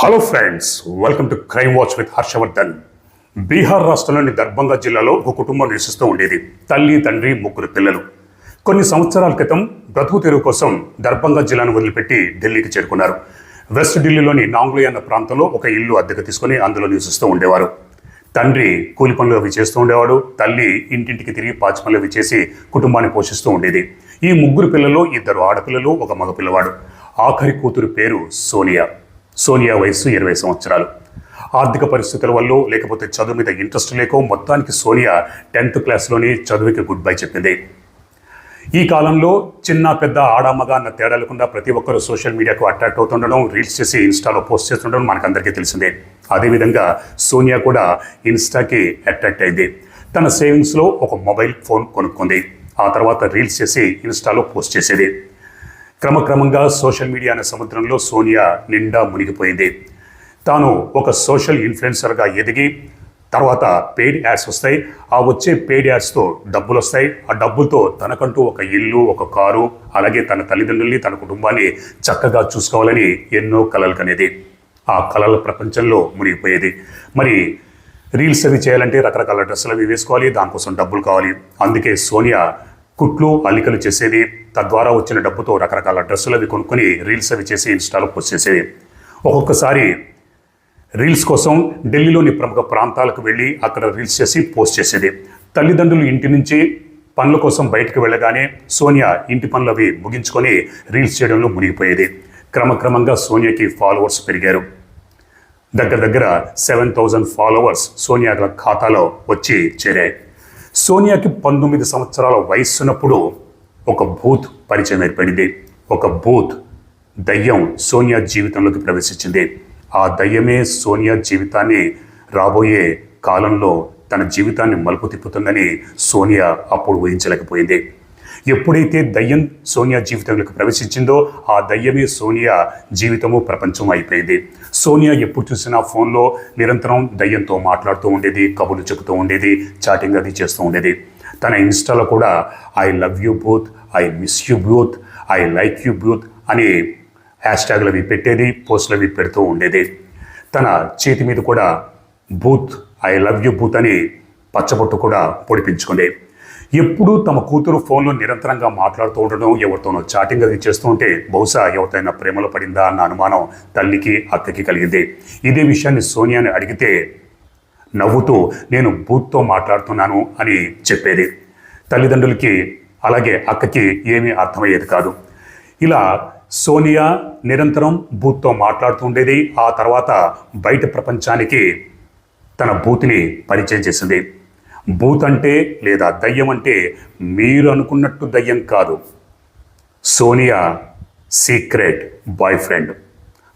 Hello friends welcome to crime watch with Harshavardhan Bihar రాష్ట్రంలోని దర్భంగా జిల్లాలో ఒక కుటుంబం నివసిస్తూ ఉండేది. తల్లి తండ్రి ముగ్గురు పిల్లలు. కొన్ని సంవత్సరాల క్రితం బ్రతుకు తెరువు కోసం దర్భంగా జిల్లాను వదిలిపెట్టి ఢిల్లీకి చేరుకున్నారు. వెస్ట్ ఢిల్లీలోని నాంగ్లీ అన్న ప్రాంతంలో ఒక ఇల్లు అద్దెకు తీసుకుని అందులో నివసిస్తూ ఉండేవారు. తండ్రి కూలి పనులు అవి చేస్తూ ఉండేవాడు. తల్లి ఇంటింటికి తిరిగి పాచి పనులు అవి చేసి కుటుంబాన్ని పోషిస్తూ ఉండేది. ఈ ముగ్గురు పిల్లలు ఇద్దరు ఆడపిల్లలు ఒక మగ పిల్లవాడు ఆఖరి కూతురు పేరు సోనియా. సోనియా వయస్సు ఇరవై సంవత్సరాలు. ఆర్థిక పరిస్థితుల వల్ల లేకపోతే చదువు మీద ఇంట్రెస్ట్ లేకో మొత్తానికి సోనియా టెన్త్ క్లాస్లోనే చదువుకి గుడ్ బై చెప్పింది. ఈ కాలంలో చిన్న పెద్ద ఆడామగ అన్న తేడా లేకుండా ప్రతి ఒక్కరూ సోషల్ మీడియాకు అట్రాక్ట్ అవుతుండడం రీల్స్ చేసి ఇన్స్టాలో పోస్ట్ చేస్తుండడం మనకందరికీ తెలిసిందే. అదేవిధంగా సోనియా కూడా ఇన్స్టాకి అట్రాక్ట్ అయింది. తన సేవింగ్స్లో ఒక మొబైల్ ఫోన్ కొనుక్కుంది. ఆ తర్వాత రీల్స్ చేసి ఇన్స్టాలో పోస్ట్ చేసేది. క్రమక్రమంగా సోషల్ మీడియా అనే సముద్రంలో సోనియా నిండా మునిగిపోయింది. తాను ఒక సోషల్ ఇన్ఫ్లుయెన్సర్గా ఎదిగి తర్వాత పెయిడ్ యాడ్స్ వస్తాయి. ఆ వచ్చే పెయిడ్ యాడ్స్తో డబ్బులు వస్తాయి ఆ డబ్బులతో తనకంటూ ఒక ఇల్లు ఒక కారు అలాగే తన తల్లిదండ్రుల్ని తన కుటుంబాన్ని చక్కగా చూసుకోవాలని ఎన్నో కలలు కనేది. ఆ కళల ప్రపంచంలో మునిగిపోయేది. మరి రీల్స్ అవి చేయాలంటే రకరకాల డ్రెస్సులు అవి వేసుకోవాలి దానికోసం డబ్బులు కావాలి. అందుకే సోనియా కుట్లు అల్లికలు చేసేది తద్వారా వచ్చిన డబ్బుతో రకరకాల డ్రెస్సులు అవి కొనుక్కొని రీల్స్ అవి చేసి ఇన్స్టాలో పోస్ట్ చేసేది ఒక్కొక్కసారి రీల్స్ కోసం ఢిల్లీలోని ప్రముఖ ప్రాంతాలకు వెళ్ళి అక్కడ రీల్స్ చేసి పోస్ట్ చేసేది. తల్లిదండ్రులు ఇంటి నుంచి పనుల కోసం బయటకు వెళ్ళగానే సోనియా ఇంటి పనులు అవి ముగించుకొని రీల్స్ చేయడంలో మునిగిపోయేది. క్రమక్రమంగా సోనియాకి ఫాలోవర్స్ పెరిగారు. దగ్గర దగ్గర సెవెన్ థౌజండ్ ఫాలోవర్స్ సోనియా ఖాతాలో వచ్చి చేరాయి. సోనియాకి పంతొమ్మిది సంవత్సరాల వయస్సున్నప్పుడు ఒక భూత్ పరిచయం ఏర్పడింది. ఒక భూత్ దయ్యం సోనియా జీవితంలోకి ప్రవేశించింది. ఆ దయ్యమే సోనియా జీవితాన్ని రాబోయే కాలంలో తన జీవితాన్ని మలుపు తిప్పుతుందని సోనియా అప్పుడు ఊహించలేకపోయింది. ఎప్పుడైతే దయ్యం సోనియా జీవితంలోకి ప్రవేశించిందో ఆ దయ్యమే సోనియా జీవితము ప్రపంచం అయిపోయింది. సోనియా ఎప్పుడు చూసినా ఫోన్లో నిరంతరం దయ్యంతో మాట్లాడుతూ ఉండేది కబుర్లు చెబుతూ ఉండేది చాటింగ్ అది చేస్తూ ఉండేది. తన ఇన్స్టాలో కూడా I love you Bhoot I miss you Bhoot I like you Bhoot అని హ్యాష్ ట్యాగ్లు అవి పెట్టేది పోస్టులు అవి పెడుతూ ఉండేది. తన చేతి మీద కూడా Bhoot I love you Bhoot అని పచ్చబొట్టు కూడా పొడిపించుకునే ఎప్పుడూ తమ కూతురు ఫోన్లో నిరంతరంగా మాట్లాడుతూ ఉండడం ఎవరితోనో చాటింగ్ అది చేస్తూ ఉంటే బహుశా ఎవరితైనా ప్రేమలో పడిందా అన్న అనుమానం తల్లికి అక్కకి కలిగింది. ఇదే విషయాన్ని సోనియాని అడిగితే నవ్వుతూ నేను బూత్తో మాట్లాడుతున్నాను అని చెప్పేది. తల్లిదండ్రులకి అలాగే అక్కకి ఏమీ అర్థమయ్యేది కాదు. ఇలా సోనియా నిరంతరం బూత్తో మాట్లాడుతూ ఉండేది. ఆ తర్వాత బయట ప్రపంచానికి తన బూత్ని పరిచయం చేసింది. బూత్ అంటే లేదా దయ్యం అంటే మీరు అనుకున్నట్టు దయ్యం కాదు. సోనియా సీక్రెట్ బాయ్ ఫ్రెండ్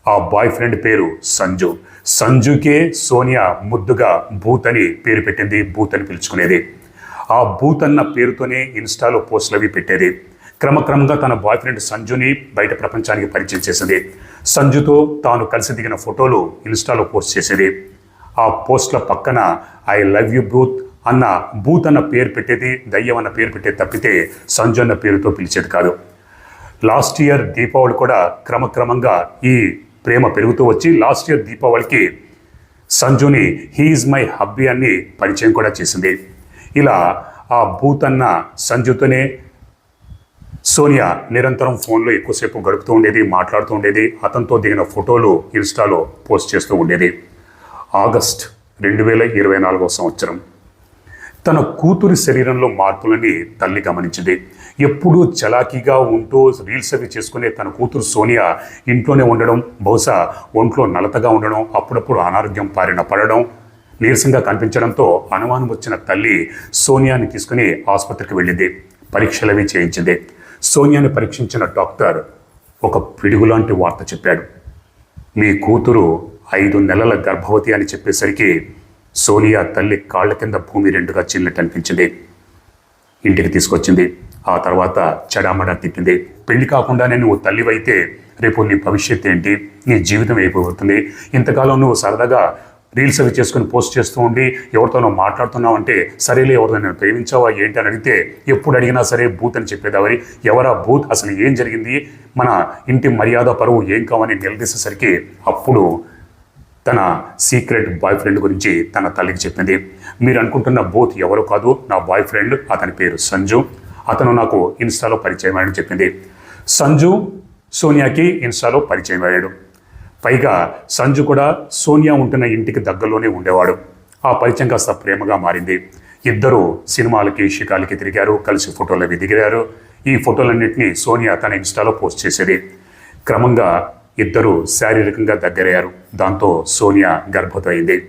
ఆ బాయ్ ఫ్రెండ్ పేరు సంజు. సంజుకే సోనియా ముద్దుగా బూత్ అని పేరు పెట్టింది బూత్ అని పిలుచుకునేది. ఆ బూత్ అన్న పేరుతోనే ఇన్స్టాలో పోస్టులు అవి పెట్టేది. క్రమక్రమంగా తన బాయ్ ఫ్రెండ్ సంజుని బయట ప్రపంచానికి పరిచయం చేసింది. సంజుతో తాను కలిసి దిగిన ఫోటోలు ఇన్స్టాలో పోస్ట్ చేసేది. ఆ పోస్ట్ల పక్కన ఐ లవ్ యూ బూత్ అన్న బూత్ అన్న పేరు పెట్టేది దయ్యం అన్న పేరు పెట్టేది తప్పితే సంజు అన్న పేరుతో పిలిచేది కాదు. లాస్ట్ ఇయర్ దీపావళి కూడా క్రమక్రమంగా ఈ ప్రేమ పెరుగుతూ వచ్చి లాస్ట్ ఇయర్ దీపావళికి సంజుని హీఈస్ మై హబ్బీ అని పరిచయం కూడా చేసింది. ఇలా ఆ బూత్ అన్న సంజుతోనే సోనియా నిరంతరం ఫోన్లో ఎక్కువసేపు గడుపుతూ ఉండేది మాట్లాడుతూ ఉండేది అతనితో దిగిన ఫోటోలు ఇన్స్టాలో పోస్ట్ చేస్తూ ఉండేది. ఆగస్ట్ రెండు వేల ఇరవై నాలుగో సంవత్సరం. తన కూతురి శరీరంలో మార్పులని తల్లి గమనించింది. ఎప్పుడూ చలాకీగా ఉంటూ రీల్స్ అవి చేసుకునే తన కూతురు సోనియా ఇంట్లోనే ఉండడం బహుశా ఒంట్లో నలతగా ఉండడం అప్పుడప్పుడు అనారోగ్యం పారిన పడడం నీరసంగా కనిపించడంతో అనుమానం వచ్చిన తల్లి సోనియాని తీసుకుని ఆసుపత్రికి వెళ్ళింది. పరీక్షలవి చేయించింది. సోనియాని పరీక్షించిన డాక్టర్ ఒక పిడుగులాంటి వార్త చెప్పాడు. మీ కూతురు ఐదు నెలల గర్భవతి అని చెప్పేసరికి సోనియా తల్లి కాళ్ళ కింద భూమి రెండుగా చిన్నట్టు అనిపించింది. ఇంటికి తీసుకొచ్చింది. ఆ తర్వాత చడామడా తిట్టింది. పెళ్ళి కాకుండానే నువ్వు తల్లివైతే రేపు నీ భవిష్యత్ ఏంటి? నీ జీవితం అయిపోతుంది ఇంతకాలం నువ్వు సరదాగా రీల్స్ అవి చేసుకుని పోస్ట్ చేస్తూ ఉండి ఎవరితోనో మాట్లాడుతున్నావు అంటే సరేలే ఎవరితో నేను ప్రేమించావా ఏంటి అని అడిగితే ఎప్పుడు అడిగినా సరే బూత్ అని చెప్పేదావని. ఎవరా బూత్ అసలు ఏం జరిగింది? మన ఇంటి మర్యాద పరువు ఏం కావని నిలదీసేసరికి అప్పుడు తన సీక్రెట్ బాయ్ ఫ్రెండ్ గురించి తన తల్లికి చెప్పింది. మీరు అనుకుంటున్న బోత్ ఎవరు కాదు నా బాయ్ ఫ్రెండ్ అతని పేరు సంజు. అతను నాకు ఇన్స్టాలో పరిచయం అయ్యాడని చెప్పింది. సంజు సోనియాకి ఇన్స్టాలో పరిచయం అయ్యాడు. పైగా సంజు కూడా సోనియా ఉంటున్న ఇంటికి దగ్గరలోనే ఉండేవాడు. ఆ పరిచయం కాస్త ప్రేమగా మారింది. ఇద్దరు సినిమాలకి షికాలకి తిరిగారు కలిసి ఫోటోలు అవి దిగారు ఈ ఫోటోలన్నింటినీ సోనియా తన ఇన్స్టాలో పోస్ట్ చేసేది. క్రమంగా ఇద్దరు శారీరకంగా దగ్గరయ్యారు. దాంతో సోనియా గర్భవతి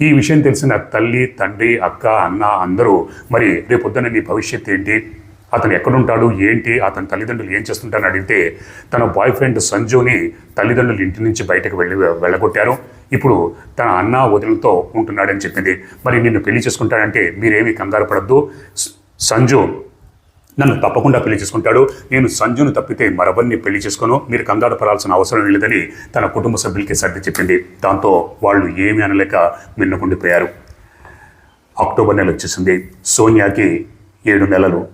ఈ విషయం తెలిసిన తల్లి తండ్రి అక్క అన్న అందరూ మరి రేపొద్దున నీ భవిష్యత్ ఏంటి? అతను ఎక్కడుంటాడు? ఏంటి? అతని తల్లిదండ్రులు ఏం చేస్తుంటారని అడిగితే తన బాయ్ ఫ్రెండ్ సంజుని తల్లిదండ్రులు ఇంటి నుంచి బయటకు వెళ్ళి వెళ్ళగొట్టారు. ఇప్పుడు తన అన్న వదులతో ఉంటున్నాడని చెప్పింది. మరి నిన్ను పెళ్ళి చేసుకుంటాడంటే మీరేమీ కంగారు పడద్దు. సంజు నన్ను తప్పకుండా పెళ్ళి చేసుకుంటాడు. నేను సంజును తప్పితే మరెవరిని పెళ్ళి చేసుకోను. మీరు కంగారు పడాల్సిన అవసరం లేదని తన కుటుంబ సభ్యులకి సర్ది చెప్పింది. దాంతో వాళ్ళు ఏమీ అనలేక మిన్నకుండిపోయారు. అక్టోబర్ నెల వచ్చేసింది. సోనియాకి ఏడు నెలలు.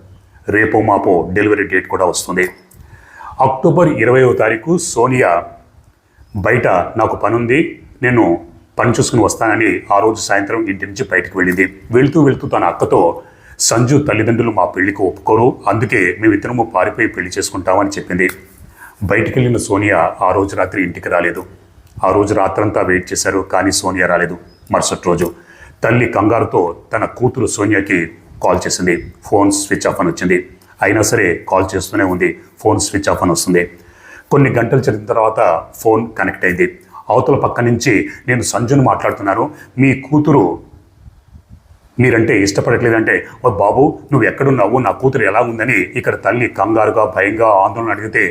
రేపో మాపో డెలివరీ డేట్ కూడా వస్తుంది. అక్టోబర్ ఇరవయో తారీఖు సోనియా బయట నాకు పనుంది. నేను పని చూసుకుని వస్తానని ఆ రోజు సాయంత్రం ఇంటి నుంచి బయటకు వెళ్ళింది. వెళ్తూ వెళ్తూ తన అక్కతో సంజు తల్లిదండ్రులు మా పెళ్ళికి ఒప్పుకోరు. అందుకే మేమిద్దరము పారిపోయి పెళ్ళి చేసుకుంటామని చెప్పింది. బయటికి వెళ్ళిన సోనియా ఆ రోజు రాత్రి ఇంటికి రాలేదు. ఆ రోజు రాత్రంతా వెయిట్ చేశారు కానీ సోనియా రాలేదు. మరుసటి రోజు తల్లి కంగారుతో తన కూతురు సోనియాకి కాల్ చేసింది. ఫోన్ స్విచ్ ఆఫ్ అని వచ్చింది. అయినా సరే కాల్ చేస్తూనే ఉంది. ఫోన్ స్విచ్ ఆఫ్ అని వస్తుంది. కొన్ని గంటలు జరిగిన తర్వాత ఫోన్ కనెక్ట్ అయింది. అవతల పక్క నుంచి నేను సంజును మాట్లాడుతున్నాను. మీ కూతురు మీరంటే ఇష్టపడట్లేదంటే ఓ బాబు నువ్వు ఎక్కడున్నావు? నా కూతురు ఎలా ఉందని ఇక్కడ తల్లి కంగారుగా భయంగా ఆందోళన అడిగితే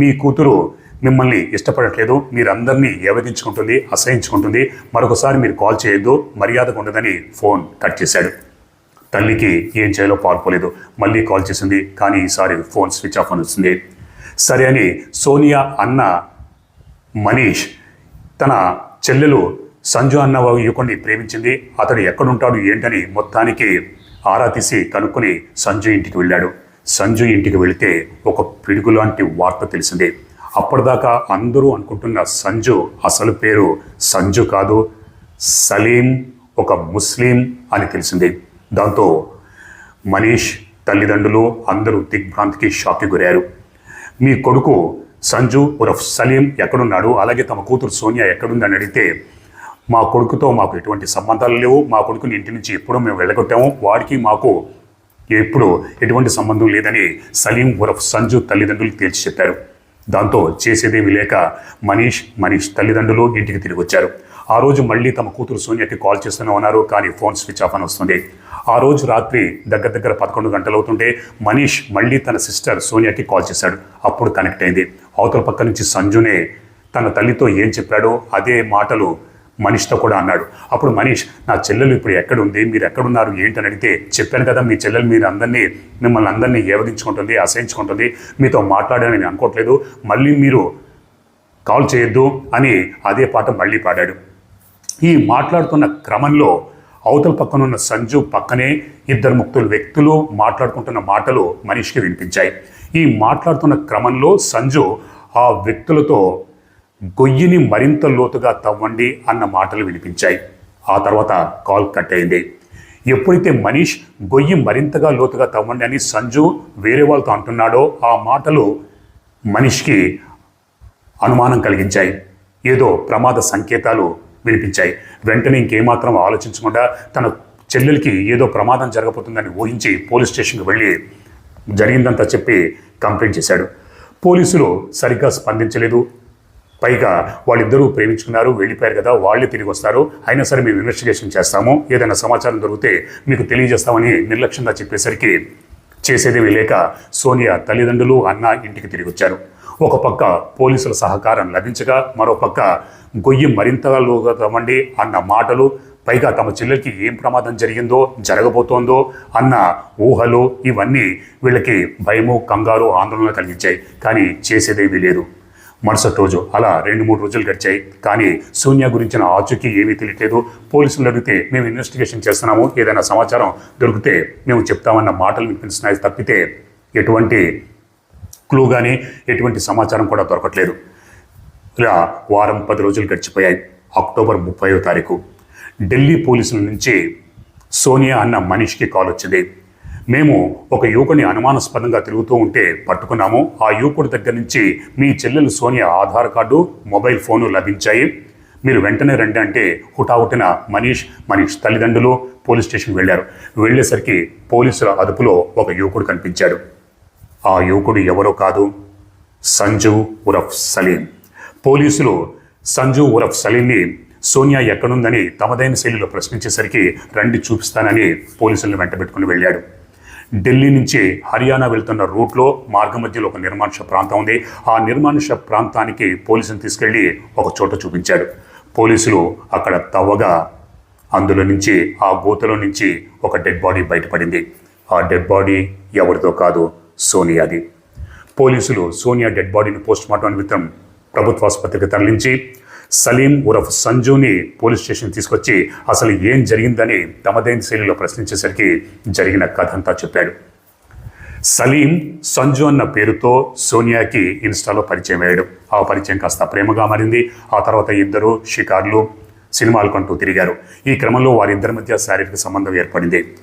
మీ కూతురు మిమ్మల్ని ఇష్టపడట్లేదు మీరందరినీ ఏవగించుకుంటుంది అసహించుకుంటుంది. మరొకసారి మీరు కాల్ చేయొద్దు మర్యాదగా ఉండదని ఫోన్ కట్ చేశాడు. తల్లికి ఏం చేయాలో పాల్పోలేదు మళ్ళీ కాల్ చేసింది కానీ ఈసారి ఫోన్ స్విచ్ ఆఫ్ అని వస్తుంది సరే అని సోనియా అన్న మనీష్ తన చెల్లెలు సంజు అన్న యువకుడిని ప్రేమించింది. అతడు ఎక్కడుంటాడు ఏంటని మొత్తానికి ఆరా తీసి కనుక్కొని సంజు ఇంటికి వెళ్ళాడు. సంజు ఇంటికి వెళితే ఒక పిడుగు లాంటి వార్త తెలిసింది. అప్పటిదాకా అందరూ అనుకుంటున్న సంజు అసలు పేరు సంజు కాదు సలీం ఒక ముస్లిం అని తెలిసింది. దాంతో మనీష్ తల్లిదండ్రులు అందరూ దిగ్భ్రాంతికి షాక్కి గురయ్యారు. మీ కొడుకు సంజు ఉరఫ్ సలీం ఎక్కడున్నాడు? అలాగే తమ కూతురు సోనియా ఎక్కడుందని అడిగితే మా కొడుకుతో మాకు ఎటువంటి సంబంధాలు లేవు. మా కొడుకుని ఇంటి నుంచి ఎప్పుడూ మేము వెళ్ళగొట్టాము. వాడికి మాకు ఎప్పుడు ఎటువంటి సంబంధం లేదని సలీం ఉరఫ్ సంజు తల్లిదండ్రులు తేల్చి చెప్పారు. దాంతో చేసేదేమీ లేక మనీష్ మనీష్ తల్లిదండ్రులు ఇంటికి తిరిగి వచ్చారు. ఆ రోజు మళ్ళీ తమ కూతురు సోనియాకి కాల్ చేస్తూనే ఉన్నారు కానీ ఫోన్ స్విచ్ ఆఫ్ అని వస్తుంది. ఆ రోజు రాత్రి దగ్గర దగ్గర పదకొండు గంటలు అవుతుంటే మనీష్ మళ్ళీ తన సిస్టర్ సోనియాకి కాల్ చేశాడు. అప్పుడు కనెక్ట్ అయింది. అవతల పక్క నుంచి సంజునే తన తల్లితో ఏం చెప్పాడో అదే మాటలు మనీష్తో కూడా అన్నాడు. అప్పుడు మనీష్ నా చెల్లెలు ఇప్పుడు ఎక్కడుంది? మీరు ఎక్కడున్నారు? ఏంటని అడిగితే చెప్పాను కదా మీ చెల్లెలు మీరు అందరినీ మిమ్మల్ని అందరినీ ఏవగించుకుంటుంది అసహించుకుంటుంది. మీతో మాట్లాడాలని నేను అనుకోవట్లేదు. మళ్ళీ మీరు కాల్ చేయొద్దు అని అదే పాట మళ్ళీ పాడాడు. ఈ మాట్లాడుతున్న క్రమంలో అవతల పక్కన ఉన్న సంజు పక్కనే ఇద్దరు ముక్తులు వ్యక్తులు మాట్లాడుకుంటున్న మాటలు మనిషికి వినిపించాయి. ఈ మాట్లాడుతున్న క్రమంలో సంజు ఆ వ్యక్తులతో గొయ్యిని మరింత లోతుగా తవ్వండి అన్న మాటలు వినిపించాయి. ఆ తర్వాత కాల్ కట్ అయింది. ఎప్పుడైతే మనీష్ గొయ్యి మరింతగా లోతుగా తవ్వండి అని సంజు వేరే వాళ్ళతో అంటున్నాడో ఆ మాటలు మనీష్కి అనుమానం కలిగించాయి. ఏదో ప్రమాద సంకేతాలు వినిపించాయి. వెంటనే ఇంకేమాత్రం ఆలోచించకుండా తన చెల్లెలకి ఏదో ప్రమాదం జరగబోతుందని ఊహించి పోలీస్ స్టేషన్కి వెళ్ళి జరిగిందంతా చెప్పి కంప్లైంట్ చేశాడు. పోలీసులు సరిగ్గా స్పందించలేదు. పైగా వాళ్ళిద్దరూ ప్రేమించుకున్నారు వెళ్ళిపోయారు కదా వాళ్ళే తిరిగి వస్తారు. అయినా సరే మేము ఇన్వెస్టిగేషన్ చేస్తాము. ఏదైనా సమాచారం దొరికితే మీకు తెలియజేస్తామని నిర్లక్ష్యంగా చెప్పేసరికి చేసేదేమీ లేక సోనియా తల్లిదండ్రులు అన్న ఇంటికి తిరిగి వచ్చారు. ఒక పక్క పోలీసుల సహకారం లభించగా మరో పక్క గొయ్యి మరింతగా లోగా అన్న మాటలు పైగా తమ చెల్లెలకి ఏం ప్రమాదం జరిగిందో జరగబోతోందో అన్న ఊహలు ఇవన్నీ వీళ్ళకి భయము కంగారు ఆందోళన కలిగించాయి. కానీ చేసేదేమీ లేదు మరుసటి రోజు అలా రెండు మూడు రోజులు గడిచాయి. కానీ సోనియా గురించిన ఆచూకీ ఏమీ తెలియట్లేదు. పోలీసులు అడిగితే మేము ఇన్వెస్టిగేషన్ చేస్తున్నాము. ఏదైనా సమాచారం దొరికితే మేము చెప్తామన్న మాటలు వినిపిస్తున్నాయి తప్పితే ఎటువంటి క్లూ కానీ ఎటువంటి సమాచారం కూడా దొరకట్లేదు. ఇలా వారం పది రోజులు గడిచిపోయాయి. అక్టోబర్ ముప్పైవ తారీఖు. ఢిల్లీ పోలీసుల నుంచి సోనియా అన్న మనిషికి కాల్ వచ్చింది. మేము ఒక యువకుని అనుమానాస్పదంగా తిరుగుతూ ఉంటే పట్టుకున్నాము. ఆ యువకుడి దగ్గర నుంచి మీ చెల్లెలు Sonia Aadhaar card mobile phone లభించాయి. మీరు వెంటనే రండి అంటే హుటాహుటిన మనీష్ మనీష్ తల్లిదండ్రులు పోలీస్ స్టేషన్కి వెళ్ళారు. వెళ్ళేసరికి పోలీసుల అదుపులో ఒక యువకుడు కనిపించాడు. ఆ యువకుడు ఎవరో కాదు సంజు ఉరఫ్ సలీం. పోలీసులు సంజు ఉరఫ్ సలీంని సోనియా ఎక్కడుందని తమదైన శైలిలో ప్రశ్నించేసరికి రండి చూపిస్తానని పోలీసులను వెంటబెట్టుకుని వెళ్ళాడు. ఢిల్లీ నుంచి హర్యానా వెళ్తున్న రూట్లో మార్గ మధ్యలో ఒక నిర్మానుష ప్రాంతం ఉంది. ఆ నిర్మానుష ప్రాంతానికి పోలీసులు తీసుకెళ్ళి ఒక చోట చూపించాడు పోలీసులు అక్కడ తవ్వగా అందులో నుంచి ఆ గోతలో నుంచి ఒక డెడ్ బాడీ బయటపడింది. ఆ డెడ్ బాడీ ఎవరిదో కాదు సోనియాది. పోలీసులు సోనియా డెడ్ బాడీని పోస్ట్ మార్టం నిమిత్తం ప్రభుత్వ ఆసుపత్రికి తరలించి సలీం ఉరఫ్ సంజుని పోలీస్ స్టేషన్ తీసుకొచ్చి అసలు ఏం జరిగిందని తమదైన శైలిలో ప్రశ్నించేసరికి జరిగిన కథ అంతా చెప్పాడు. సలీం సంజు అన్న పేరుతో సోనియాకి ఇన్స్టాలో పరిచయం అయ్యాడు. ఆ పరిచయం కాస్త ప్రేమగా మారింది. ఆ తర్వాత ఇద్దరు షికార్లు సినిమాలు కంటూ తిరిగారు. ఈ క్రమంలో వారిద్దరి మధ్య శారీరక సంబంధం ఏర్పడింది.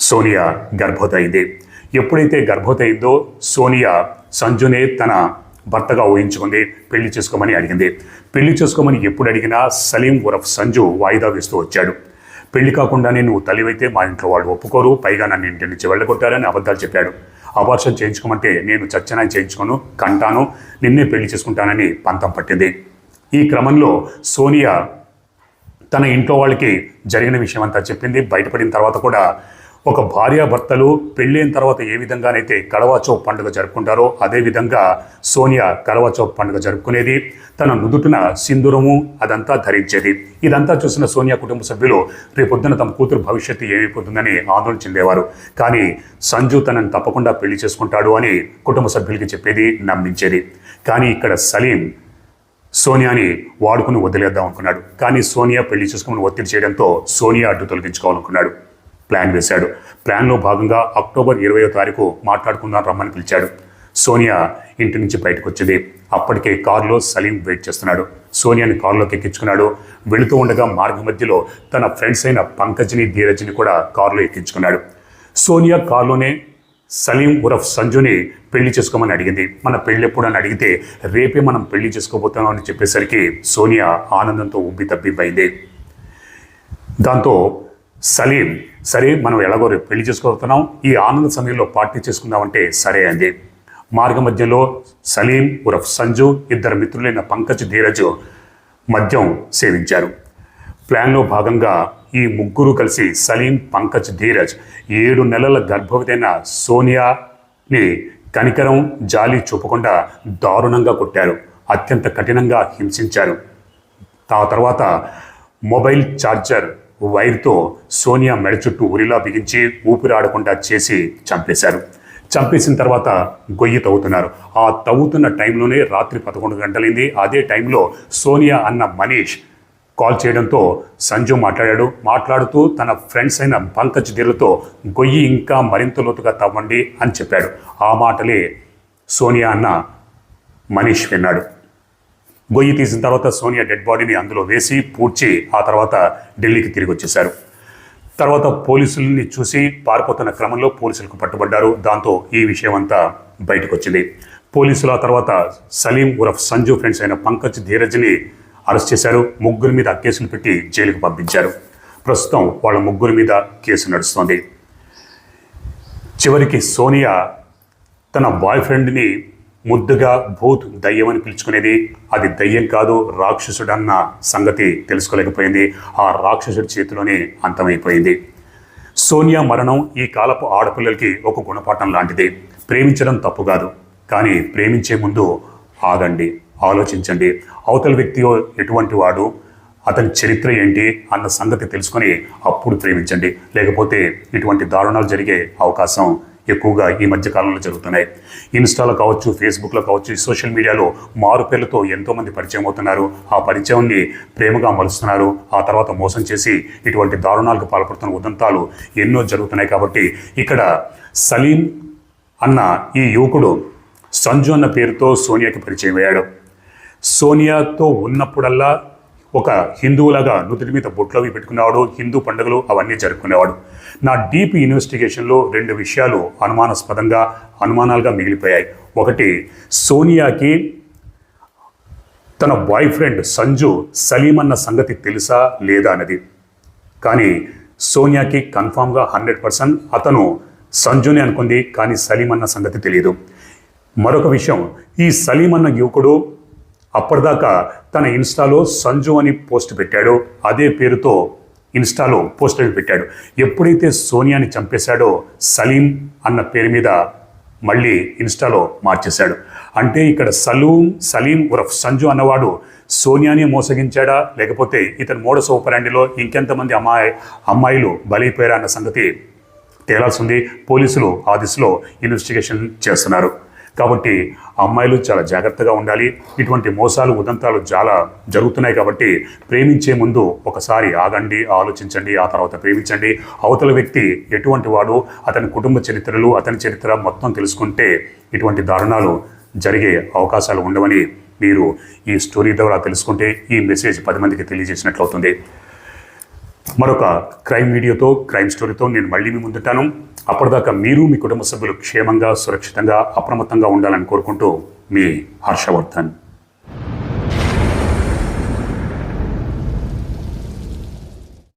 సోనియా గర్భవతి అయింది. ఎప్పుడైతే గర్భవతి అయిందో సోనియా సంజునే తన భర్తగా ఊహించుకుంది పెళ్ళి చేసుకోమని అడిగింది. పెళ్ళి చేసుకోమని ఎప్పుడు అడిగినా సలీం ఉరఫ్ సంజు వాయిదా వేస్తూ వచ్చాడు. పెళ్ళి కాకుండానే నువ్వు తల్లివైతే మా ఇంట్లో వాళ్ళు ఒప్పుకోరు పైగా నన్ను ఇంటి నుంచి వెళ్ళగొట్టారని అబద్ధాలు చెప్పాడు. అబార్షన్ చేయించుకోమంటే నేను చచ్చనా చేయించుకోను కంటాను నిన్నే పెళ్ళి చేసుకుంటానని పంతం పట్టింది. ఈ క్రమంలో సోనియా తన ఇంట్లో వాళ్ళకి జరిగిన విషయం అంతా చెప్పింది బయటపడిన తర్వాత కూడా ఒక భార్యాభర్తలు పెళ్ళైన తర్వాత ఏ విధంగానైతే కడవాచౌ పండుగ జరుపుకుంటారో అదే విధంగా సోనియా కడవాచౌ పండుగ జరుపుకునేది. తన నుదుటిన సింధూరము అదంతా ధరించేది. ఇదంతా చూసిన సోనియా కుటుంబ సభ్యులు రేపొద్దున తమ కూతురు భవిష్యత్తు ఏమైపోతుందని ఆందోళన చెందేవారు. కానీ సంజు తనను తప్పకుండా పెళ్ళి చేసుకుంటాడు అని కుటుంబ సభ్యులకి చెప్పేది నమ్మించేది. కానీ ఇక్కడ సలీం సోనియాని వాడుకుని వదిలేద్దాం అనుకున్నాడు. కానీ సోనియా పెళ్ళి చేసుకుని ఒత్తిడి చేయడంతో సోనియా అడ్డు తొలగించుకోవాలనుకున్నాడు. ప్లాన్ వేశాడు. ప్లాన్లో భాగంగా అక్టోబర్ ఇరవయో తారీఖు మాట్లాడుకుందాం రమ్మని పిలిచాడు. సోనియా ఇంటి నుంచి బయటకు వచ్చింది అప్పటికే కారులో సలీం వెయిట్ చేస్తున్నాడు. సోనియాని కారులోకి ఎక్కించుకున్నాడు. వెళుతూ ఉండగా మార్గ మధ్యలో తన ఫ్రెండ్స్ అయిన పంకజ్ని ధీరజ్ని కూడా కారులో ఎక్కించుకున్నాడు. సోనియా కారులోనే సలీం ఉరఫ్ సంజుని పెళ్ళి చేసుకోమని అడిగింది. మన పెళ్ళి ఎప్పుడు అని అడిగితే రేపే మనం పెళ్ళి చేసుకోబోతున్నాం అని చెప్పేసరికి సోనియా ఆనందంతో ఉబ్బి తబ్బిబ్బైంది దాంతో సలీం సరే మనం ఎలాగో రేపు పెళ్ళి చేసుకోబోతున్నాం. ఈ ఆనంద సమయంలో పార్టీ చేసుకుందామంటే సరే అంది మార్గ మధ్యలో సలీం ఉరఫ్ సంజు ఇద్దరు మిత్రులైన పంకజ్ ధీరజ్ మద్యం సేవించారు. ప్లాన్లో భాగంగా ఈ ముగ్గురు కలిసి సలీం పంకజ్ ధీరజ్ ఏడు నెలల గర్భవతైన సోనియాని కనికరం జాలి చూపకుండా దారుణంగా కొట్టారు. అత్యంత కఠినంగా హింసించారు. ఆ తర్వాత మొబైల్ ఛార్జర్ వైర్తో సోనియా మెడ చుట్టూ ఉరిలా బిగించి ఊపిరాడకుండా చేసి చంపేశారు. చంపేసిన తర్వాత గొయ్యి తవ్వుతున్నారు. ఆ తవ్వుతున్న టైంలోనే రాత్రి పదకొండు గంటలైంది. అదే టైంలో సోనియా అన్న మనీష్ కాల్ చేయడంతో సంజు మాట్లాడాడు. మాట్లాడుతూ తన ఫ్రెండ్స్ అయిన పంకజ్ ధీర్లతో గొయ్యి ఇంకా మరింత లోతుగా తవ్వండి అని చెప్పాడు. ఆ మాటలే సోనియా అన్న మనీష్ విన్నాడు. గొయ్యి తీసిన తర్వాత సోనియా డెడ్ బాడీని అందులో వేసి పూడ్చి ఆ తర్వాత ఢిల్లీకి తిరిగి వచ్చేశారు. తర్వాత పోలీసుల్ని చూసి పారిపోతున్న క్రమంలో పోలీసులకు పట్టుబడ్డారు. దాంతో ఈ విషయం అంతా బయటకు వచ్చింది పోలీసులు ఆ తర్వాత సలీం ఉరఫ్ సంజు ఫ్రెండ్స్ అయిన పంకజ్ ధీరజ్ని అరెస్ట్ చేశారు. ముగ్గురి మీద కేసులు పెట్టి జైలుకు పంపించారు. ప్రస్తుతం వాళ్ళ ముగ్గురి మీద కేసు నడుస్తోంది. చివరికి సోనియా తన బాయ్ ఫ్రెండ్ని ముద్దుగా భూత్ దయ్యం అని పిలుచుకునేది. అది దయ్యం కాదు రాక్షసుడన్న సంగతి తెలుసుకోలేకపోయింది. ఆ రాక్షసుడి చేతిలోనే అంతమైపోయింది. సోనియా మరణం ఈ కాలపు ఆడపిల్లలకి ఒక గుణపాఠం లాంటిది. ప్రేమించడం తప్పు కాదు. కానీ ప్రేమించే ముందు ఆగండి ఆలోచించండి. అవతల వ్యక్తి ఎటువంటి వాడు అతని చరిత్ర ఏంటి అన్న సంగతి తెలుసుకొని అప్పుడు ప్రేమించండి. లేకపోతే ఇటువంటి దారుణాలు జరిగే అవకాశం ఎక్కువగా ఈ మధ్య కాలంలో జరుగుతున్నాయి. ఇన్స్టాలో కావచ్చు ఫేస్బుక్లో కావచ్చు సోషల్ మీడియాలో మారు పేర్లతో ఎంతోమంది పరిచయం అవుతున్నారు. ఆ పరిచయాన్ని ప్రేమగా మలుస్తున్నారు. ఆ తర్వాత మోసం చేసి ఇటువంటి దారుణాలకు పాల్పడుతున్న ఉదంతాలు ఎన్నో జరుగుతున్నాయి కాబట్టి ఇక్కడ సలీం అన్న ఈ యువకుడు సంజు అన్న పేరుతో సోనియాకి పరిచయం అయ్యాడు. సోనియాతో ఉన్నప్పుడల్లా ఒక హిందువులాగా నుదుటి మీద బొట్లు అవి పెట్టుకునేవాడు హిందూ పండుగలు అవన్నీ జరుపుకునేవాడు. నా డీప్ ఇన్వెస్టిగేషన్లో రెండు విషయాలు అనుమానాస్పదంగా అనుమానాలుగా మిగిలిపోయాయి. ఒకటి సోనియాకి తన బాయ్ ఫ్రెండ్ సంజు సలీం అన్న సంగతి తెలుసా లేదా అన్నది కానీ సోనియాకి కన్ఫామ్గా హండ్రెడ్ పర్సెంట్ అతను సంజుని అనుకుంది కానీ సలీం అన్న సంగతి తెలియదు మరొక విషయం ఈ సలీం అన్న యువకుడు అప్పటిదాకా తన ఇన్స్టాలో సంజు అని పోస్ట్ పెట్టాడో. అదే పేరుతో ఇన్స్టాలో పోస్ట్ అవి పెట్టాడు. ఎప్పుడైతే సోనియాని చంపేశాడో సలీం అన్న పేరు మీద మళ్ళీ ఇన్స్టాలో మార్చేశాడు. అంటే ఇక్కడ సలూం సలీం ఉరఫ్ సంజు అన్నవాడు సోనియాని మోసగించాడా? లేకపోతే ఇతని మోడస్ ఓపరాండిలో ఇంకెంతమంది అమ్మాయి అమ్మాయిలు బలైపోయారా అన్న సంగతి తేలాల్సింది పోలీసులు ఆ దిశలో ఇన్వెస్టిగేషన్ చేస్తున్నారు. కాబట్టి అమ్మాయిలు చాలా జాగ్రత్తగా ఉండాలి. ఇటువంటి మోసాలు ఉదంతాలు చాలా జరుగుతున్నాయి కాబట్టి ప్రేమించే ముందు ఒకసారి ఆగండి ఆలోచించండి ఆ తర్వాత ప్రేమించండి. అవతల వ్యక్తి ఎటువంటి వాడు అతని కుటుంబ చరిత్రలు అతని చరిత్ర మొత్తం తెలుసుకుంటే ఇటువంటి దారుణాలు జరిగే అవకాశాలు ఉండవని మీరు ఈ స్టోరీ ద్వారా తెలుసుకుంటే ఈ మెసేజ్ పది మందికి తెలియజేసినట్లు అవుతుంది మరొక క్రైమ్ వీడియోతో క్రైమ్ స్టోరీతో నేను మళ్ళీ మీ ముందుంటాను. అప్పటిదాకా మీరు మీ కుటుంబ సభ్యులు క్షేమంగా సురక్షితంగా అప్రమత్తంగా ఉండాలని కోరుకుంటూ మీ హర్షవర్ధన్.